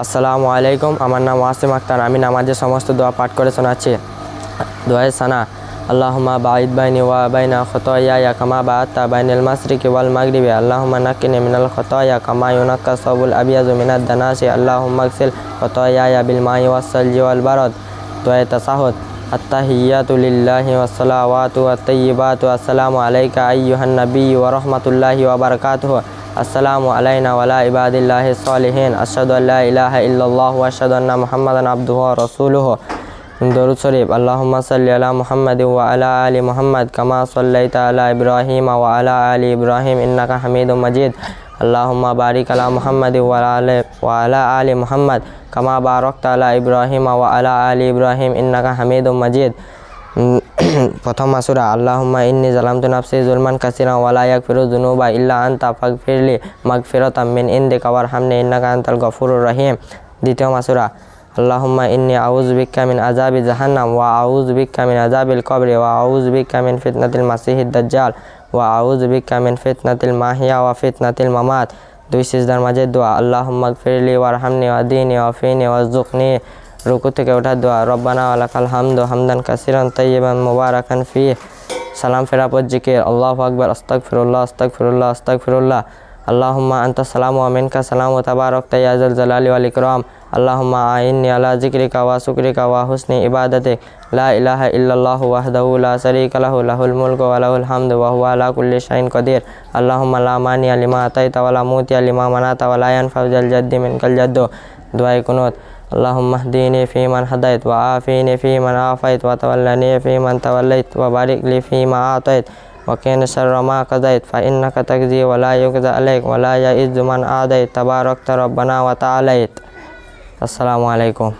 আসসালামু আলাইকুম, আমার নাম ওয়াসিম আক্তার। আমি নামাজের সমস্ত দোয়া পাঠ করে শোনাচ্ছি। দোয়া সানা, আল্লাহুম্মা বাঈদ বাইনি ওয়া বাইনা খতায়া কামা বাআতা বাইনাল মাশরিকি ওয়াল মাগরিবি। আল্লাহুম্মা নাক্কিনি মিনাল খতায়া কামা ইউনাক্কা সাবুল আবিয়াজু মিনাদ দানাসি আল্লাহুম্মা আগসিল খতায়া বিল মাই ওয়াস সালজি ওয়াল বারদ। দোয়া তাসাহুদ, আত্তাহিয়াতু লিল্লাহি ওয়াস সালাওয়াতু ওয়াত তাইয়্যিবাতু আসসালামু আলাইকা আইয়ুহান নাবিয়্যু ওয়া রাহমাতুল্লাহি ওয়া বারাকাতুহু। আসসালামু আলাইনা ওয়ালা ইবাদিল্লাহি সলিহিন আশহাদু আল্লা ইলাহা ইল্লাল্লাহু ওয়া আশহাদু আন্না মুহাম্মাদান আবদুহু ওয়া রাসূলুহু দরুদ শরীফ আল্লাহুম্মা সাল্লি আলা মুহাম্মাদ ওয়া আলা আলি মুহাম্মাদ কামা সাল্লাইতা আলা ইব্রাহিম ওয়া আলা আলি ইব্রাহিম ইন্নাকা হামিদুম মাজিদ আল্লাহুম্মা বারিক আলা মুহাম্মাদ ওয়া আলা ওয়া আলা আলি মুহাম্মাদ কামা বারাকতা আলা ইব্রাহিম ওয়া আলা আলি প্রথম মাসুরা আল্লাহুম্মা ইন্নি জালামতু নাফসি জুলমান কাসিরা ওয়ালা ইয়াগফিরু যুনুবা ইল্লা আনতা ফাগফিরলি মাগফিরাতাম মিন ইনদিকা ওয়ারহামনি ইন্নাকা আনতাল গফুরুর রহিম। দ্বিতীয় মাসুরা আল্লাহুম্মা ইন্নি আউযু বিক্কা মিন আযাবি জাহান্নাম ওয়া আউযু বিক্কা মিন আযাবিল কবরি ওয়া আউযু বিক্কা মিন ফিতনাতিল মাসিহিদ দাজ্জাল ওয়া আউযু বিক্কা মিন ফিতনাতিল মাহিয়া ওয়া ফিতনাতিল মামাত। দুই সিজদার মাঝে দোয়া, আল্লাহুম্মা গফিরলি ওয়ারহামনি ওয়াদিনি ওয়াফিনি ওয়ারজুকনি রুকু থেকে ওঠা দোয়া, রব্বানা ওয়ালাকাল হামদু হামদান কাসিরান তাইয়িবান মুবারাকান ফি সালাম ফেরা পর জিকির, আল্লাহু আকবার, আস্তাগফিরুল্লাহ আস্তাগফিরুল্লাহ আস্তাগফিরুল্লাহ। আল্লাহুম্মা আনতা সালামু ওয়া মিনকা, সালামু তাবারাকতা ইয়া জাল জালালি ওয়াল ইকরাম। আল্লাহুম্মা আইন্নি আলা যিকরিকা ওয়া শুকরিকা ওয়া হুসনি ইবাদাতিক। লা ইলাহা ইল্লাল্লাহু ওয়াহদাহু লা শারীকা লাহু, লাহুল মুলকু ওয়া লাহুল হামদু ওয়া হুয়া আলা কুল্লি শাইইন কাদির আল্লাহুম্মা লা মানিয়া লিমা আতাইতা ওয়া লা মুতিয়া লিমা মানাতা ওয়া লা ইয়ানফাউ জাল জাদ্দি মিনকাল জাদ্দু। দুআই কুনুত। اللهم اهدني فيمن هديت وعافيني فيمن عافيت وتولني فيمن توليت وبارك لي فيما أعطيت وكن شر ما قضيت فإنك تقضي ولا يقضى عليك ولا يئز من عاديت تباركت ربنا وتعاليت السلام عليكم